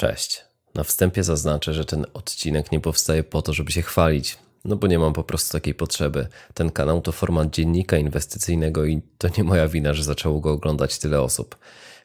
Cześć. Na wstępie zaznaczę, że ten odcinek nie powstaje po to, żeby się chwalić, no bo nie mam po prostu takiej potrzeby. Ten kanał to format dziennika inwestycyjnego i to nie moja wina, że zaczęło go oglądać tyle osób.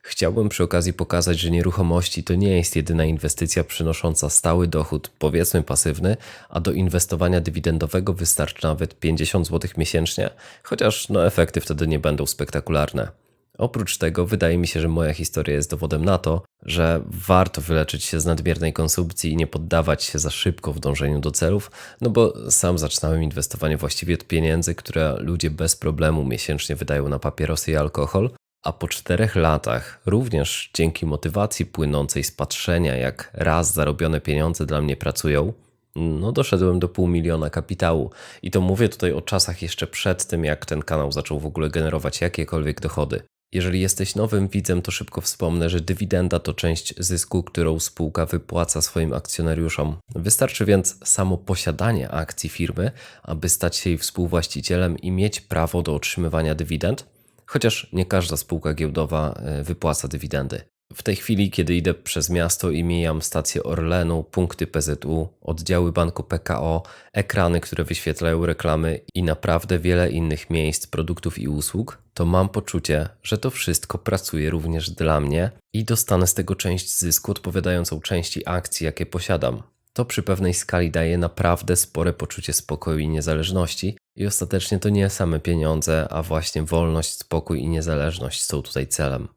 Chciałbym przy okazji pokazać, że nieruchomości to nie jest jedyna inwestycja przynosząca stały dochód, powiedzmy pasywny, a do inwestowania dywidendowego wystarczy nawet 50 zł miesięcznie, chociaż no efekty wtedy nie będą spektakularne. Oprócz tego wydaje mi się, że moja historia jest dowodem na to, że warto wyleczyć się z nadmiernej konsumpcji i nie poddawać się za szybko w dążeniu do celów, no bo sam zaczynałem inwestowanie właściwie od pieniędzy, które ludzie bez problemu miesięcznie wydają na papierosy i alkohol, a po czterech latach, również dzięki motywacji płynącej z patrzenia, jak raz zarobione pieniądze dla mnie pracują, no doszedłem do pół miliona kapitału. I to mówię tutaj o czasach jeszcze przed tym, jak ten kanał zaczął w ogóle generować jakiekolwiek dochody. Jeżeli jesteś nowym widzem, to szybko wspomnę, że dywidenda to część zysku, którą spółka wypłaca swoim akcjonariuszom. Wystarczy więc samo posiadanie akcji firmy, aby stać się jej współwłaścicielem i mieć prawo do otrzymywania dywidend, chociaż nie każda spółka giełdowa e, wypłaca dywidendy. W tej chwili, kiedy idę przez miasto i mijam stację Orlenu, punkty PZU, oddziały banku PKO, ekrany, które wyświetlają reklamy i naprawdę wiele innych miejsc, produktów i usług, to mam poczucie, że to wszystko pracuje również dla mnie i dostanę z tego część zysku odpowiadającą części akcji, jakie posiadam. To przy pewnej skali daje naprawdę spore poczucie spokoju i niezależności, i ostatecznie to nie same pieniądze, a właśnie wolność, spokój i niezależność są tutaj celem.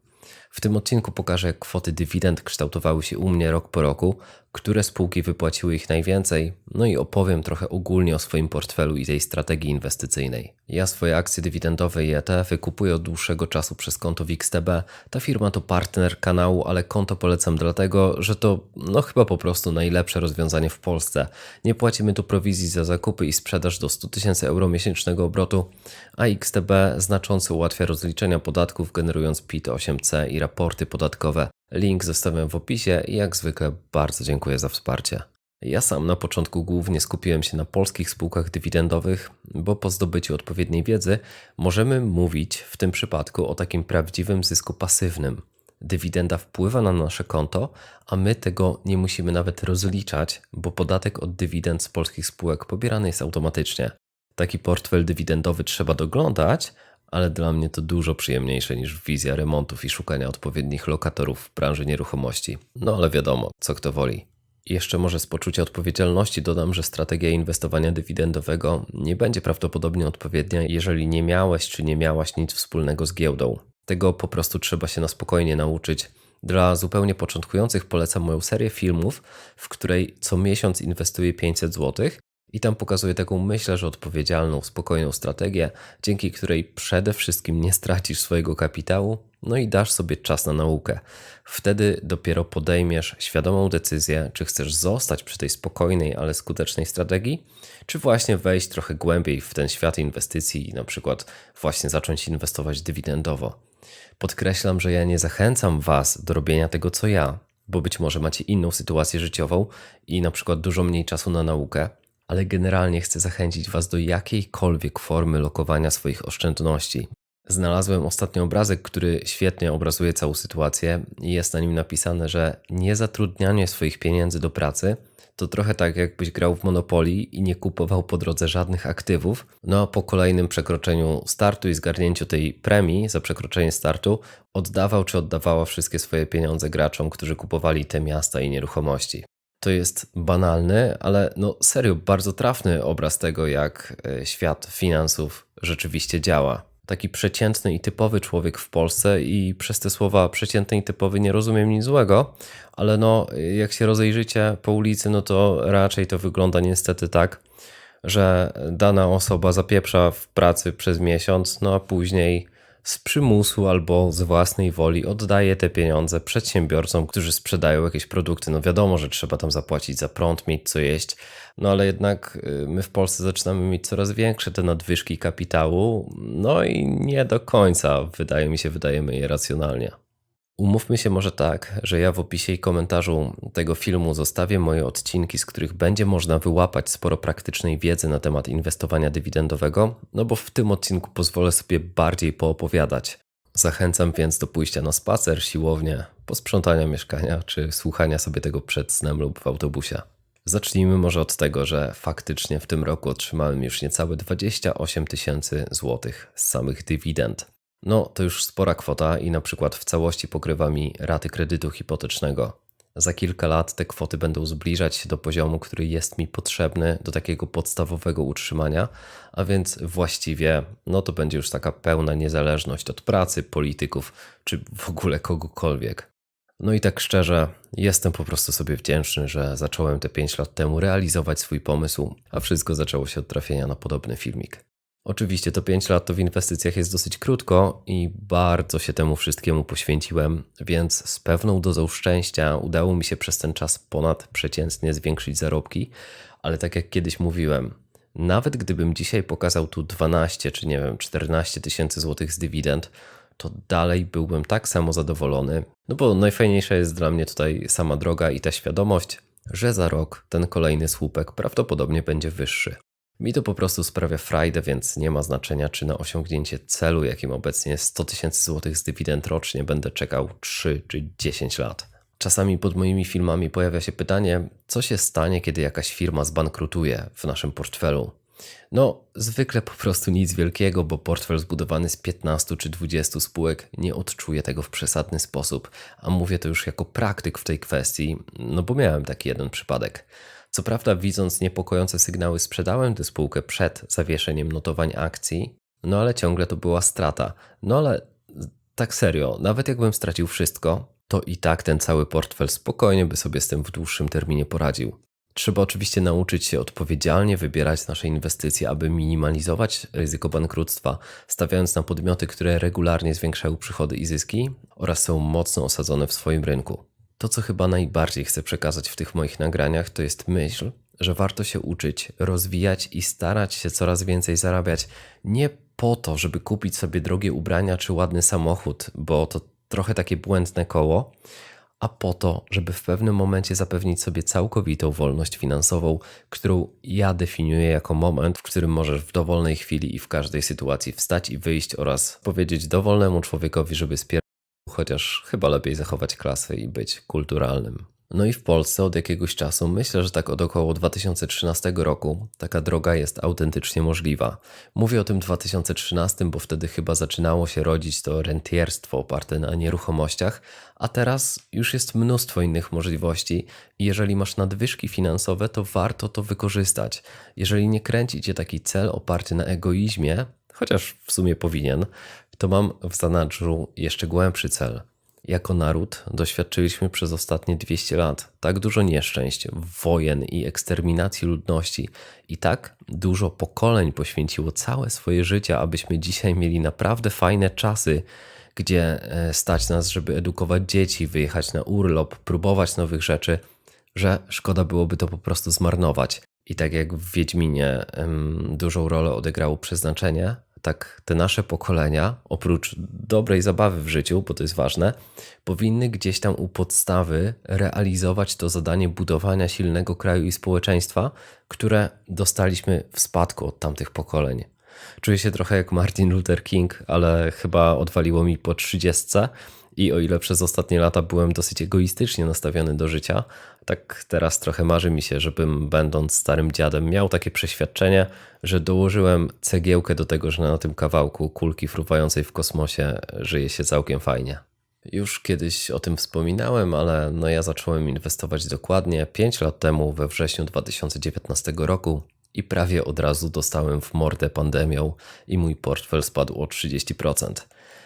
W tym odcinku pokażę, jak kwoty dywidend kształtowały się u mnie rok po roku, które spółki wypłaciły ich najwięcej, no i opowiem trochę ogólnie o swoim portfelu i tej strategii inwestycyjnej. Ja swoje akcje dywidendowe i ETF-y kupuję od dłuższego czasu przez konto w XTB. Ta firma to partner kanału, ale konto polecam dlatego, że to no chyba po prostu najlepsze rozwiązanie w Polsce. Nie płacimy tu prowizji za zakupy i sprzedaż do 100 tysięcy euro miesięcznego obrotu, a XTB znacząco ułatwia rozliczenia podatków generując PIT-8C i raporty podatkowe. Link zostawiam w opisie i jak zwykle bardzo dziękuję za wsparcie. Ja sam na początku głównie skupiłem się na polskich spółkach dywidendowych, bo po zdobyciu odpowiedniej wiedzy możemy mówić w tym przypadku o takim prawdziwym zysku pasywnym. Dywidenda wpływa na nasze konto, a my tego nie musimy nawet rozliczać, bo podatek od dywidend z polskich spółek pobierany jest automatycznie. Taki portfel dywidendowy trzeba doglądać, ale dla mnie to dużo przyjemniejsze niż wizja remontów i szukania odpowiednich lokatorów w branży nieruchomości. No ale wiadomo, co kto woli. Jeszcze może z poczucia odpowiedzialności dodam, że strategia inwestowania dywidendowego nie będzie prawdopodobnie odpowiednia, jeżeli nie miałeś czy nie miałaś nic wspólnego z giełdą. Tego po prostu trzeba się na spokojnie nauczyć. Dla zupełnie początkujących polecam moją serię filmów, w której co miesiąc inwestuję 500 zł i tam pokazuje taką myślę, że odpowiedzialną, spokojną strategię, dzięki której przede wszystkim nie stracisz swojego kapitału, no i dasz sobie czas na naukę. Wtedy dopiero podejmiesz świadomą decyzję, czy chcesz zostać przy tej spokojnej, ale skutecznej strategii, czy właśnie wejść trochę głębiej w ten świat inwestycji i na przykład właśnie zacząć inwestować dywidendowo. Podkreślam, że ja nie zachęcam Was do robienia tego co ja, bo być może macie inną sytuację życiową i na przykład dużo mniej czasu na naukę ale generalnie chcę zachęcić Was do jakiejkolwiek formy lokowania swoich oszczędności. Znalazłem ostatni obrazek, który świetnie obrazuje całą sytuację i jest na nim napisane, że niezatrudnianie swoich pieniędzy do pracy to trochę tak, jakbyś grał w Monopoly i nie kupował po drodze żadnych aktywów. No a po kolejnym przekroczeniu startu i zgarnięciu tej premii za przekroczenie startu, oddawał czy oddawała wszystkie swoje pieniądze graczom, którzy kupowali te miasta i nieruchomości. To jest banalny, ale no serio bardzo trafny obraz tego, jak e, świat finansów rzeczywiście działa. Taki przeciętny i typowy człowiek w Polsce, i przez te słowa przeciętny i typowy nie rozumiem nic złego, ale no, jak się rozejrzycie po ulicy, no to raczej to wygląda niestety tak, że dana osoba zapieprza w pracy przez miesiąc, no a później z przymusu albo z własnej woli oddaje te pieniądze przedsiębiorcom, którzy sprzedają jakieś produkty. No wiadomo, że trzeba tam zapłacić za prąd, mieć co jeść, no ale jednak y, my w Polsce zaczynamy mieć coraz większe te nadwyżki kapitału, no i nie do końca, wydaje mi się, wydajemy je racjonalnie. Umówmy się może tak, że ja w opisie i komentarzu tego filmu zostawię moje odcinki, z których będzie można wyłapać sporo praktycznej wiedzy na temat inwestowania dywidendowego, no bo w tym odcinku pozwolę sobie bardziej poopowiadać. Zachęcam więc do pójścia na spacer, siłownię, posprzątania mieszkania czy słuchania sobie tego przed snem lub w autobusie. Zacznijmy może od tego, że faktycznie w tym roku otrzymałem już niecałe 28 tysięcy złotych z samych dywidend. No to już spora kwota i na przykład w całości pokrywa mi raty kredytu hipotecznego. Za kilka lat te kwoty będą zbliżać się do poziomu, który jest mi potrzebny do takiego podstawowego utrzymania, a więc właściwie no to będzie już taka pełna niezależność od pracy, polityków czy w ogóle kogokolwiek. No i tak szczerze, jestem po prostu sobie wdzięczny, że zacząłem te 5 lat temu realizować swój pomysł, a wszystko zaczęło się od trafienia na podobny filmik. Oczywiście to 5 lat to w inwestycjach jest dosyć krótko i bardzo się temu wszystkiemu poświęciłem, więc z pewną dozą szczęścia udało mi się przez ten czas ponadprzeciętnie zwiększyć zarobki, ale tak jak kiedyś mówiłem, nawet gdybym dzisiaj pokazał tu 12 czy nie wiem 14 tysięcy złotych z dywidend, to dalej byłbym tak samo zadowolony, no bo najfajniejsza jest dla mnie tutaj sama droga i ta świadomość, że za rok ten kolejny słupek prawdopodobnie będzie wyższy. Mi to po prostu sprawia frajdę, więc nie ma znaczenia, czy na osiągnięcie celu, jakim obecnie jest 100 tysięcy złotych z dywidend rocznie, będę czekał 3 czy 10 lat. Czasami pod moimi filmami pojawia się pytanie, co się stanie, kiedy jakaś firma zbankrutuje w naszym portfelu. No, zwykle po prostu nic wielkiego, bo portfel zbudowany z 15 czy 20 spółek nie odczuje tego w przesadny sposób, a mówię to już jako praktyk w tej kwestii, no bo miałem taki jeden przypadek. Co prawda, widząc niepokojące sygnały, sprzedałem tę spółkę przed zawieszeniem notowań akcji, no ale ciągle to była strata. No ale tak serio, nawet jakbym stracił wszystko, to i tak ten cały portfel spokojnie by sobie z tym w dłuższym terminie poradził. Trzeba oczywiście nauczyć się odpowiedzialnie wybierać nasze inwestycje, aby minimalizować ryzyko bankructwa, stawiając na podmioty, które regularnie zwiększają przychody i zyski oraz są mocno osadzone w swoim rynku. To, co chyba najbardziej chcę przekazać w tych moich nagraniach, to jest myśl, że warto się uczyć, rozwijać i starać się coraz więcej zarabiać. Nie po to, żeby kupić sobie drogie ubrania czy ładny samochód, bo to trochę takie błędne koło, a po to, żeby w pewnym momencie zapewnić sobie całkowitą wolność finansową, którą ja definiuję jako moment, w którym możesz w dowolnej chwili i w każdej sytuacji wstać i wyjść oraz powiedzieć dowolnemu człowiekowi, żeby spier chociaż chyba lepiej zachować klasę i być kulturalnym. No i w Polsce od jakiegoś czasu, myślę, że tak od około 2013 roku, taka droga jest autentycznie możliwa. Mówię o tym 2013, bo wtedy chyba zaczynało się rodzić to rentierstwo oparte na nieruchomościach, a teraz już jest mnóstwo innych możliwości jeżeli masz nadwyżki finansowe, to warto to wykorzystać. Jeżeli nie kręci cię taki cel oparty na egoizmie, chociaż w sumie powinien, to mam w zanadrzu jeszcze głębszy cel. Jako naród doświadczyliśmy przez ostatnie 200 lat tak dużo nieszczęść, wojen i eksterminacji ludności, i tak dużo pokoleń poświęciło całe swoje życie, abyśmy dzisiaj mieli naprawdę fajne czasy, gdzie e, stać nas, żeby edukować dzieci, wyjechać na urlop, próbować nowych rzeczy, że szkoda byłoby to po prostu zmarnować. I tak jak w Wiedźminie dużą rolę odegrało przeznaczenie, tak te nasze pokolenia, oprócz dobrej zabawy w życiu, bo to jest ważne, powinny gdzieś tam u podstawy realizować to zadanie budowania silnego kraju i społeczeństwa, które dostaliśmy w spadku od tamtych pokoleń. Czuję się trochę jak Martin Luther King, ale chyba odwaliło mi po trzydziestce i o ile przez ostatnie lata byłem dosyć egoistycznie nastawiony do życia, tak teraz trochę marzy mi się, żebym, będąc starym dziadem, miał takie przeświadczenie, że dołożyłem cegiełkę do tego, że na tym kawałku kulki fruwającej w kosmosie żyje się całkiem fajnie. Już kiedyś o tym wspominałem, ale no ja zacząłem inwestować dokładnie 5 lat temu we wrześniu 2019 roku i prawie od razu dostałem w mordę pandemią i mój portfel spadł o 30%.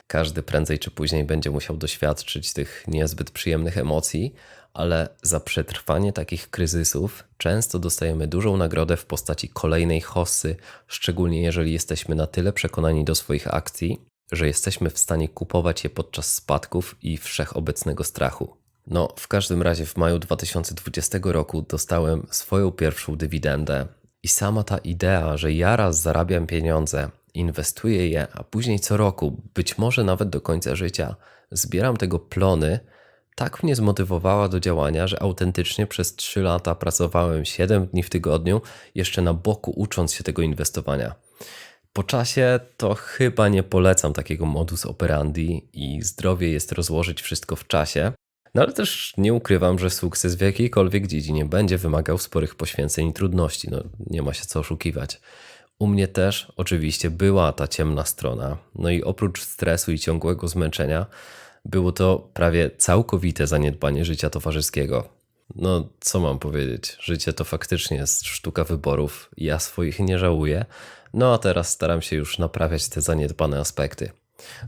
Każdy prędzej czy później będzie musiał doświadczyć tych niezbyt przyjemnych emocji, ale za przetrwanie takich kryzysów często dostajemy dużą nagrodę w postaci kolejnej hossy, szczególnie jeżeli jesteśmy na tyle przekonani do swoich akcji, że jesteśmy w stanie kupować je podczas spadków i wszechobecnego strachu. No, w każdym razie w maju 2020 roku dostałem swoją pierwszą dywidendę i sama ta idea, że ja raz zarabiam pieniądze, inwestuję je, a później co roku, być może nawet do końca życia, zbieram tego plony, tak mnie zmotywowała do działania, że autentycznie przez 3 lata pracowałem 7 dni w tygodniu, jeszcze na boku ucząc się tego inwestowania. Po czasie to chyba nie polecam takiego modus operandi i zdrowie jest rozłożyć wszystko w czasie, no ale też nie ukrywam, że sukces w jakiejkolwiek dziedzinie będzie wymagał sporych poświęceń i trudności. No, nie ma się co oszukiwać. U mnie też oczywiście była ta ciemna strona. No i oprócz stresu i ciągłego zmęczenia, było to prawie całkowite zaniedbanie życia towarzyskiego. No, co mam powiedzieć? Życie to faktycznie jest sztuka wyborów. Ja swoich nie żałuję. No a teraz staram się już naprawiać te zaniedbane aspekty.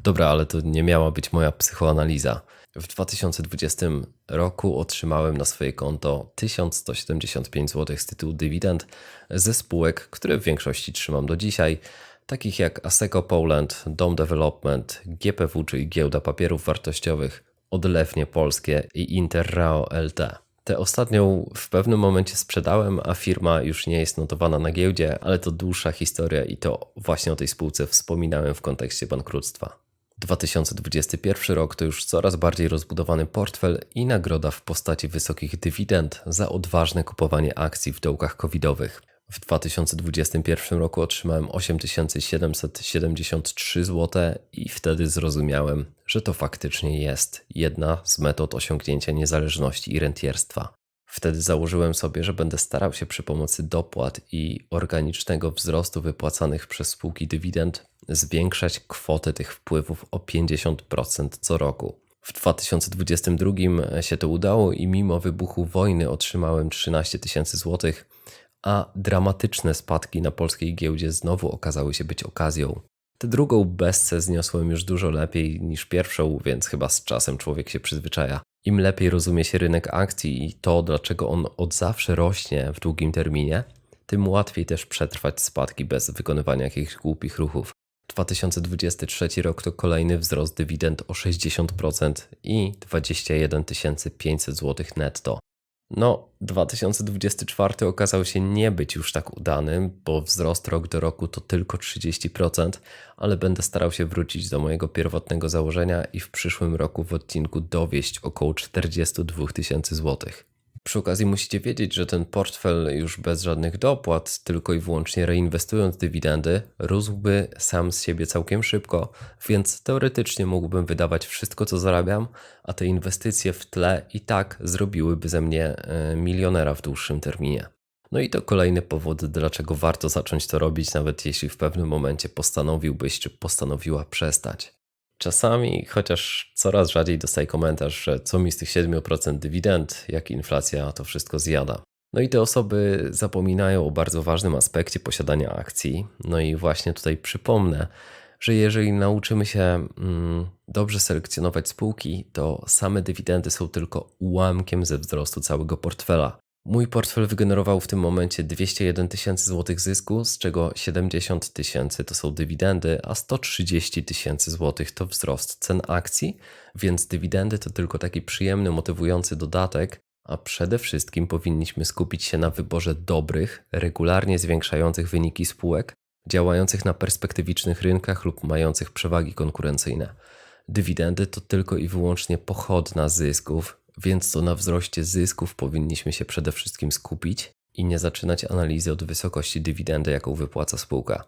Dobra, ale to nie miała być moja psychoanaliza. W 2020 roku otrzymałem na swoje konto 1175 zł z tytułu dywidend ze spółek, które w większości trzymam do dzisiaj, takich jak Aseco Poland, Dom Development, GPW, czyli Giełda Papierów Wartościowych, Odlewnie Polskie i Interrao LT. Tę ostatnią w pewnym momencie sprzedałem, a firma już nie jest notowana na giełdzie, ale to dłuższa historia i to właśnie o tej spółce wspominałem w kontekście bankructwa. 2021 rok to już coraz bardziej rozbudowany portfel i nagroda w postaci wysokich dywidend za odważne kupowanie akcji w dołkach covidowych. W 2021 roku otrzymałem 8773 zł i wtedy zrozumiałem, że to faktycznie jest jedna z metod osiągnięcia niezależności i rentierstwa. Wtedy założyłem sobie, że będę starał się przy pomocy dopłat i organicznego wzrostu wypłacanych przez spółki dywidend zwiększać kwotę tych wpływów o 50% co roku. W 2022 się to udało i mimo wybuchu wojny otrzymałem 13 tysięcy złotych, a dramatyczne spadki na polskiej giełdzie znowu okazały się być okazją. Tę drugą bezce zniosłem już dużo lepiej niż pierwszą, więc chyba z czasem człowiek się przyzwyczaja. Im lepiej rozumie się rynek akcji i to, dlaczego on od zawsze rośnie w długim terminie, tym łatwiej też przetrwać spadki bez wykonywania jakichś głupich ruchów. 2023 rok to kolejny wzrost dywidend o 60% i 21 500 zł netto. No, 2024 okazał się nie być już tak udany, bo wzrost rok do roku to tylko 30%, ale będę starał się wrócić do mojego pierwotnego założenia i w przyszłym roku w odcinku dowieść około 42 tysięcy złotych. Przy okazji musicie wiedzieć, że ten portfel już bez żadnych dopłat, tylko i wyłącznie reinwestując dywidendy, rósłby sam z siebie całkiem szybko, więc teoretycznie mógłbym wydawać wszystko, co zarabiam, a te inwestycje w tle i tak zrobiłyby ze mnie e, milionera w dłuższym terminie. No i to kolejny powód, dlaczego warto zacząć to robić, nawet jeśli w pewnym momencie postanowiłbyś czy postanowiła przestać. Czasami, chociaż coraz rzadziej dostaję komentarz, że co mi z tych 7% dywidend, jak inflacja to wszystko zjada. No i te osoby zapominają o bardzo ważnym aspekcie posiadania akcji. No i właśnie tutaj przypomnę, że jeżeli nauczymy się mm, dobrze selekcjonować spółki, to same dywidendy są tylko ułamkiem ze wzrostu całego portfela. Mój portfel wygenerował w tym momencie 201 tysięcy złotych zysku, z czego 70 tysięcy to są dywidendy, a 130 tysięcy złotych to wzrost cen akcji, więc dywidendy to tylko taki przyjemny, motywujący dodatek, a przede wszystkim powinniśmy skupić się na wyborze dobrych, regularnie zwiększających wyniki spółek, działających na perspektywicznych rynkach lub mających przewagi konkurencyjne. Dywidendy to tylko i wyłącznie pochodna zysków, więc to na wzroście zysków powinniśmy się przede wszystkim skupić i nie zaczynać analizy od wysokości dywidendy, jaką wypłaca spółka.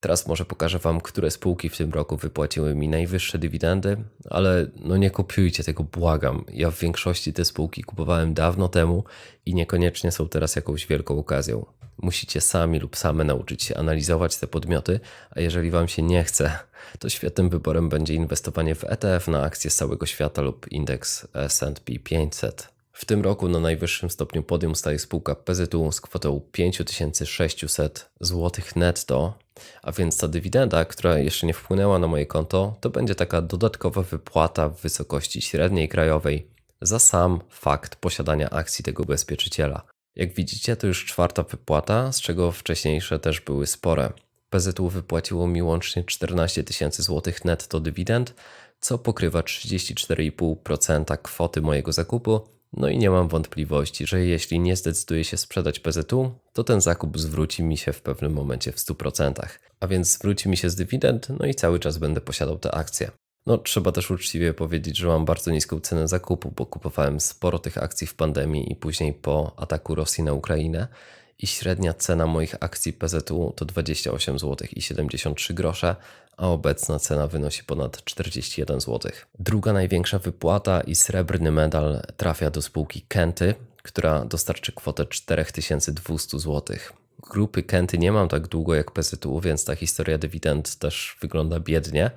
Teraz może pokażę Wam, które spółki w tym roku wypłaciły mi najwyższe dywidendy, ale no nie kopiujcie tego, błagam. Ja w większości te spółki kupowałem dawno temu i niekoniecznie są teraz jakąś wielką okazją. Musicie sami lub same nauczyć się analizować te podmioty, a jeżeli Wam się nie chce, to świetnym wyborem będzie inwestowanie w ETF na akcje z całego świata lub indeks S&P 500. W tym roku na najwyższym stopniu podium staje spółka PZU z kwotą 5600 zł netto, a więc ta dywidenda, która jeszcze nie wpłynęła na moje konto, to będzie taka dodatkowa wypłata w wysokości średniej krajowej za sam fakt posiadania akcji tego ubezpieczyciela. Jak widzicie, to już czwarta wypłata, z czego wcześniejsze też były spore. PZU wypłaciło mi łącznie 14 tysięcy złotych netto dywidend, co pokrywa 34,5% kwoty mojego zakupu. No i nie mam wątpliwości, że jeśli nie zdecyduję się sprzedać PZU, to ten zakup zwróci mi się w pewnym momencie w 100%. A więc zwróci mi się z dywidend, no i cały czas będę posiadał te akcje. No, trzeba też uczciwie powiedzieć, że mam bardzo niską cenę zakupu, bo kupowałem sporo tych akcji w pandemii i później po ataku Rosji na Ukrainę i średnia cena moich akcji PZU to 28 zł i 73 grosze, a obecna cena wynosi ponad 41 zł. Druga największa wypłata i srebrny medal trafia do spółki Kenty, która dostarczy kwotę 4200 zł. Grupy Kenty nie mam tak długo jak PZU, więc ta historia dywidend też wygląda biednie,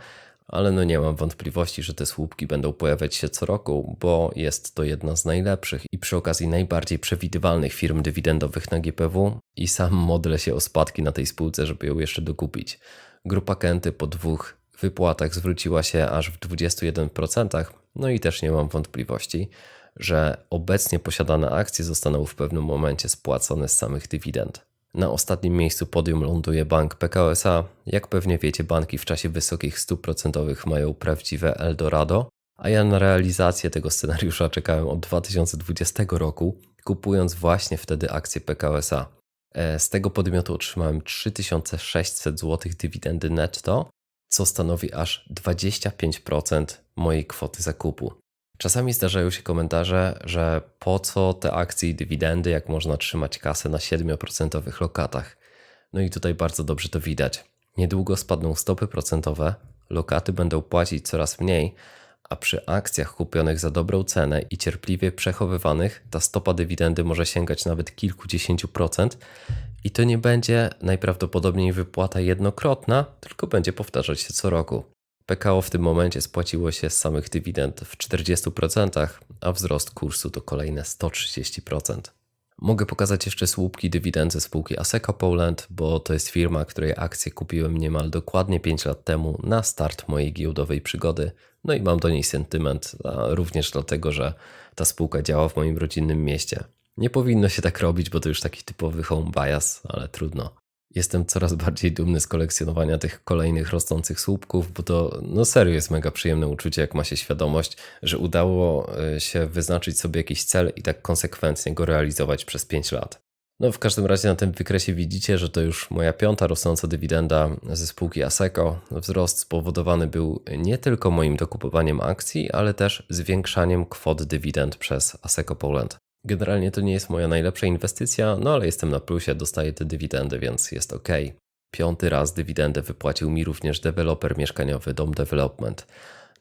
ale no nie mam wątpliwości, że te słupki będą pojawiać się co roku, bo jest to jedna z najlepszych i przy okazji najbardziej przewidywalnych firm dywidendowych na GPW i sam modlę się o spadki na tej spółce, żeby ją jeszcze dokupić. Grupa Kenty po dwóch wypłatach zwróciła się aż w 21%, no i też nie mam wątpliwości, że obecnie posiadane akcje zostaną w pewnym momencie spłacone z samych dywidend. Na ostatnim miejscu podium ląduje bank PKO SA. Jak pewnie wiecie, banki w czasie wysokich stóp procentowych mają prawdziwe Eldorado, a ja na realizację tego scenariusza czekałem od 2020 roku, kupując właśnie wtedy akcje PKO SA. E, z tego podmiotu otrzymałem 3600 zł dywidendy netto, co stanowi aż 25% mojej kwoty zakupu. Czasami zdarzają się komentarze, że po co te akcje i dywidendy, jak można trzymać kasę na 7% lokatach. No i tutaj bardzo dobrze to widać. Niedługo spadną stopy procentowe, lokaty będą płacić coraz mniej, a przy akcjach kupionych za dobrą cenę i cierpliwie przechowywanych, ta stopa dywidendy może sięgać nawet kilkudziesięciu procent i to nie będzie najprawdopodobniej wypłata jednokrotna, tylko będzie powtarzać się co roku. PKO w tym momencie spłaciło się z samych dywidend w 40%, a wzrost kursu to kolejne 130%. Mogę pokazać jeszcze słupki dywidend ze spółki Aseco Poland, bo to jest firma, której akcje kupiłem niemal dokładnie 5 lat temu na start mojej giełdowej przygody. No i mam do niej sentyment, również dlatego, że ta spółka działa w moim rodzinnym mieście. Nie powinno się tak robić, bo to już taki typowy home bias, ale trudno. Jestem coraz bardziej dumny z kolekcjonowania tych kolejnych rosnących słupków, bo to no serio jest mega przyjemne uczucie, jak ma się świadomość, że udało e, się wyznaczyć sobie jakiś cel i tak konsekwentnie go realizować przez 5 lat. No w każdym razie na tym wykresie widzicie, że to już moja piąta rosnąca dywidenda ze spółki Aseco. Wzrost spowodowany był nie tylko moim dokupowaniem akcji, ale też zwiększaniem kwot dywidend przez Aseco Poland. Generalnie to nie jest moja najlepsza inwestycja, no ale jestem na plusie, dostaję te dywidendy, więc jest ok. Piąty raz dywidendę wypłacił mi również deweloper mieszkaniowy Dom Development.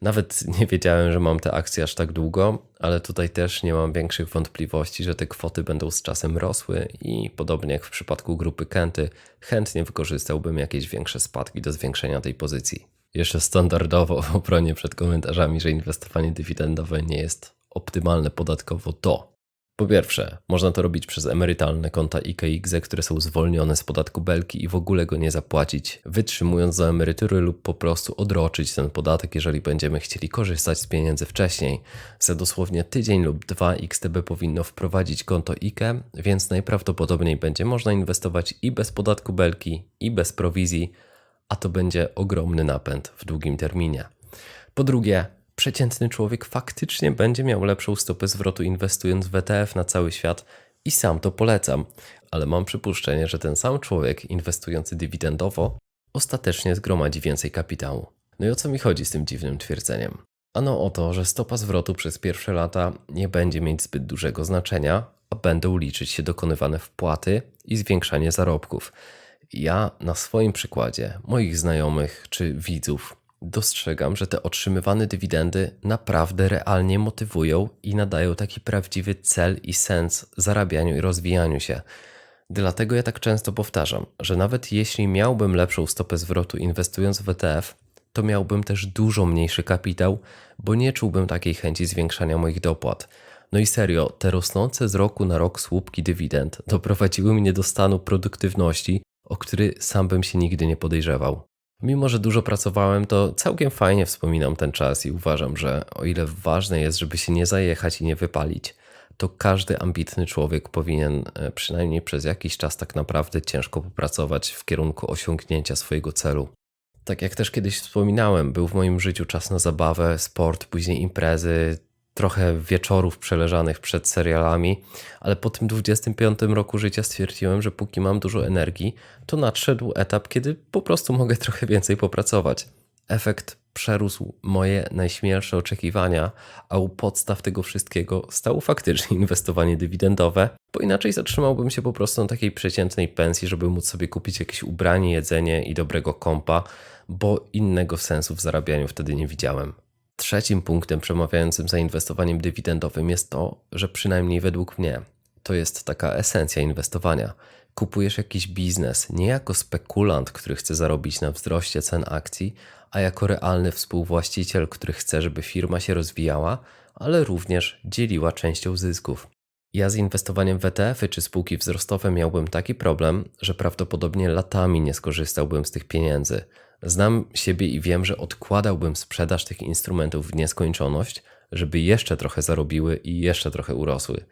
Nawet nie wiedziałem, że mam te akcje aż tak długo, ale tutaj też nie mam większych wątpliwości, że te kwoty będą z czasem rosły i podobnie jak w przypadku grupy Kenty, chętnie wykorzystałbym jakieś większe spadki do zwiększenia tej pozycji. Jeszcze standardowo w obronie przed komentarzami, że inwestowanie dywidendowe nie jest optymalne podatkowo to po pierwsze, można to robić przez emerytalne konta IKX, które są zwolnione z podatku belki i w ogóle go nie zapłacić, wytrzymując za emerytury lub po prostu odroczyć ten podatek, jeżeli będziemy chcieli korzystać z pieniędzy wcześniej. Za dosłownie tydzień lub dwa XTB powinno wprowadzić konto IKE, więc najprawdopodobniej będzie można inwestować i bez podatku belki, i bez prowizji, a to będzie ogromny napęd w długim terminie. Po drugie, przeciętny człowiek faktycznie będzie miał lepszą stopę zwrotu inwestując w ETF na cały świat i sam to polecam, ale mam przypuszczenie, że ten sam człowiek inwestujący dywidendowo ostatecznie zgromadzi więcej kapitału. No i o co mi chodzi z tym dziwnym twierdzeniem? Ano o to, że stopa zwrotu przez pierwsze lata nie będzie mieć zbyt dużego znaczenia, a będą liczyć się dokonywane wpłaty i zwiększanie zarobków. Ja na swoim przykładzie, moich znajomych czy widzów dostrzegam, że te otrzymywane dywidendy naprawdę realnie motywują i nadają taki prawdziwy cel i sens zarabianiu i rozwijaniu się. Dlatego ja tak często powtarzam, że nawet jeśli miałbym lepszą stopę zwrotu inwestując w ETF, to miałbym też dużo mniejszy kapitał, bo nie czułbym takiej chęci zwiększania moich dopłat. No i serio, te rosnące z roku na rok słupki dywidend doprowadziły mnie do stanu produktywności, o który sam bym się nigdy nie podejrzewał. Mimo, że dużo pracowałem, to całkiem fajnie wspominam ten czas i uważam, że o ile ważne jest, żeby się nie zajechać i nie wypalić, to każdy ambitny człowiek powinien e, przynajmniej przez jakiś czas tak naprawdę ciężko popracować w kierunku osiągnięcia swojego celu. Tak jak też kiedyś wspominałem, był w moim życiu czas na zabawę, sport, później imprezy, trochę wieczorów przeleżanych przed serialami, ale po tym 25 roku życia stwierdziłem, że póki mam dużo energii, to nadszedł etap, kiedy po prostu mogę trochę więcej popracować. Efekt przerósł moje najśmielsze oczekiwania, a u podstaw tego wszystkiego stało faktycznie inwestowanie dywidendowe, bo inaczej zatrzymałbym się po prostu na takiej przeciętnej pensji, żeby móc sobie kupić jakieś ubranie, jedzenie i dobrego kompa, bo innego sensu w zarabianiu wtedy nie widziałem. Trzecim punktem przemawiającym za inwestowaniem dywidendowym jest to, że przynajmniej według mnie to jest taka esencja inwestowania. Kupujesz jakiś biznes nie jako spekulant, który chce zarobić na wzroście cen akcji, a jako realny współwłaściciel, który chce, żeby firma się rozwijała, ale również dzieliła częścią zysków. Ja z inwestowaniem w ETF-y czy spółki wzrostowe miałbym taki problem, że prawdopodobnie latami nie skorzystałbym z tych pieniędzy. Znam siebie i wiem, że odkładałbym sprzedaż tych instrumentów w nieskończoność, żeby jeszcze trochę zarobiły i jeszcze trochę urosły.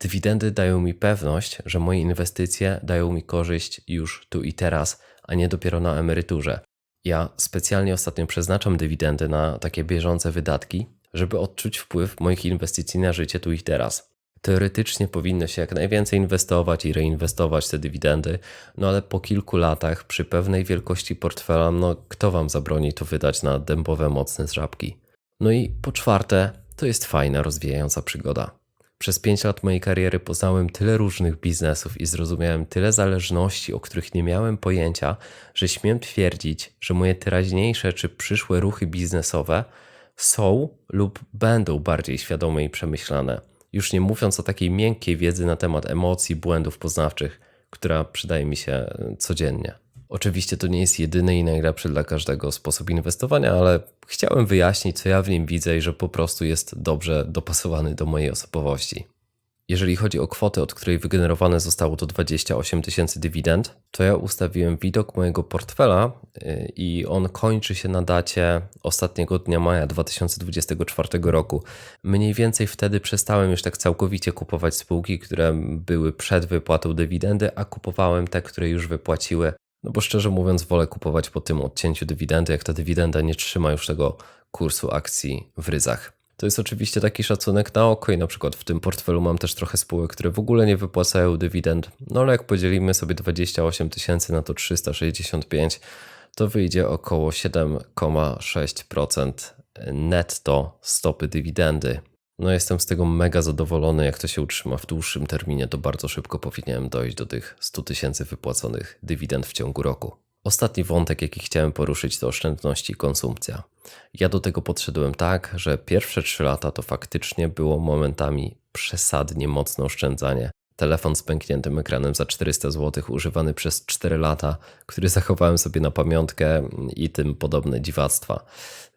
Dywidendy dają mi pewność, że moje inwestycje dają mi korzyść już tu i teraz, a nie dopiero na emeryturze. Ja specjalnie ostatnio przeznaczam dywidendy na takie bieżące wydatki, żeby odczuć wpływ moich inwestycji na życie tu i teraz. Teoretycznie powinno się jak najwięcej inwestować i reinwestować te dywidendy, no ale po kilku latach, przy pewnej wielkości portfela, no kto wam zabroni to wydać na dębowe, mocne żabki? No i po czwarte, to jest fajna, rozwijająca przygoda. Przez 5 lat mojej kariery poznałem tyle różnych biznesów i zrozumiałem tyle zależności, o których nie miałem pojęcia, że śmiem twierdzić, że moje teraźniejsze czy przyszłe ruchy biznesowe są lub będą bardziej świadome i przemyślane. Już nie mówiąc o takiej miękkiej wiedzy na temat emocji, błędów poznawczych, która przydaje mi się codziennie. Oczywiście to nie jest jedyny i najlepszy dla każdego sposób inwestowania, ale chciałem wyjaśnić, co ja w nim widzę i że po prostu jest dobrze dopasowany do mojej osobowości. Jeżeli chodzi o kwotę, od której wygenerowane zostało to 28 tysięcy dywidend, to ja ustawiłem widok mojego portfela y, i on kończy się na dacie ostatniego dnia maja 2024 roku. Mniej więcej wtedy przestałem już tak całkowicie kupować spółki, które były przed wypłatą dywidendy, a kupowałem te, które już wypłaciły no bo szczerze mówiąc, wolę kupować po tym odcięciu dywidendy, jak ta dywidenda nie trzyma już tego kursu akcji w ryzach. To jest oczywiście taki szacunek na oko i na przykład w tym portfelu mam też trochę spółek, które w ogóle nie wypłacają dywidend. No ale jak podzielimy sobie 28 tysięcy na to 365, to wyjdzie około 7,6% netto stopy dywidendy. No jestem z tego mega zadowolony, jak to się utrzyma w dłuższym terminie, to bardzo szybko powinienem dojść do tych 100 tysięcy wypłaconych dywidend w ciągu roku. Ostatni wątek, jaki chciałem poruszyć, to oszczędności i konsumpcja. Ja do tego podszedłem tak, że pierwsze 3 lata to faktycznie było momentami przesadnie mocne oszczędzanie. Telefon z pękniętym ekranem za 400 zł, używany przez 4 lata, który zachowałem sobie na pamiątkę i tym podobne dziwactwa.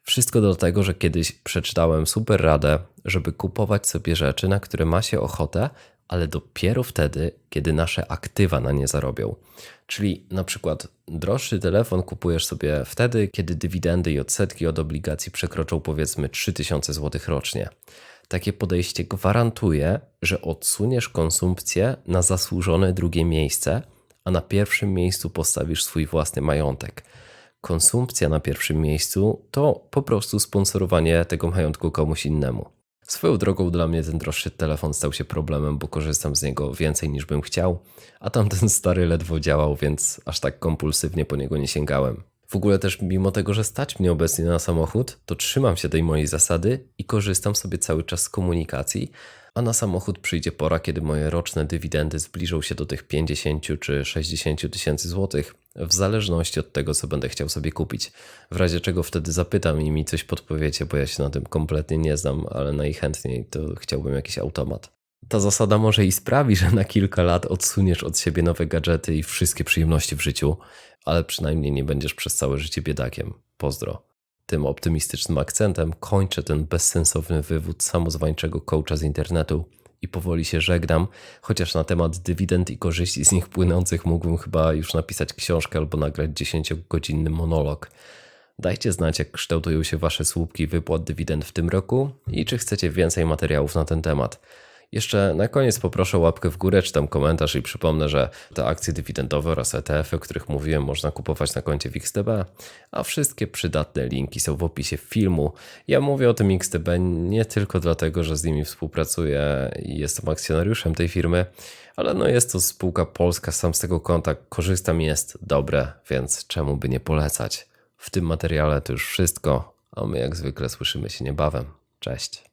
Wszystko do tego, że kiedyś przeczytałem super radę, żeby kupować sobie rzeczy, na które ma się ochotę, ale dopiero wtedy, kiedy nasze aktywa na nie zarobią. Czyli na przykład droższy telefon kupujesz sobie wtedy, kiedy dywidendy i odsetki od obligacji przekroczą powiedzmy 3000 zł rocznie. Takie podejście gwarantuje, że odsuniesz konsumpcję na zasłużone drugie miejsce, a na pierwszym miejscu postawisz swój własny majątek konsumpcja na pierwszym miejscu to po prostu sponsorowanie tego majątku komuś innemu. Swoją drogą dla mnie ten droższy telefon stał się problemem, bo korzystam z niego więcej niż bym chciał, a tamten stary ledwo działał, więc aż tak kompulsywnie po niego nie sięgałem. W ogóle też mimo tego, że stać mnie obecnie na samochód, to trzymam się tej mojej zasady i korzystam sobie cały czas z komunikacji, a na samochód przyjdzie pora, kiedy moje roczne dywidendy zbliżą się do tych 50 czy 60 tysięcy złotych, w zależności od tego, co będę chciał sobie kupić. W razie czego wtedy zapytam i mi coś podpowiecie, bo ja się na tym kompletnie nie znam, ale najchętniej to chciałbym jakiś automat. Ta zasada może i sprawi, że na kilka lat odsuniesz od siebie nowe gadżety i wszystkie przyjemności w życiu, ale przynajmniej nie będziesz przez całe życie biedakiem. Pozdro. Tym optymistycznym akcentem kończę ten bezsensowny wywód samozwańczego coacha z internetu i powoli się żegnam, chociaż na temat dywidend i korzyści z nich płynących mógłbym chyba już napisać książkę albo nagrać 10-godzinny monolog. Dajcie znać, jak kształtują się Wasze słupki wypłat dywidend w tym roku i czy chcecie więcej materiałów na ten temat. Jeszcze na koniec poproszę łapkę w górę, czy tam komentarz i przypomnę, że te akcje dywidendowe oraz ETF-y, o których mówiłem, można kupować na koncie w XTB, a wszystkie przydatne linki są w opisie filmu. Ja mówię o tym XTB nie tylko dlatego, że z nimi współpracuję i jestem akcjonariuszem tej firmy, ale no jest to spółka polska, sam z tego konta korzystam jest dobre, więc czemu by nie polecać. W tym materiale to już wszystko, A my jak zwykle słyszymy się niebawem. Cześć.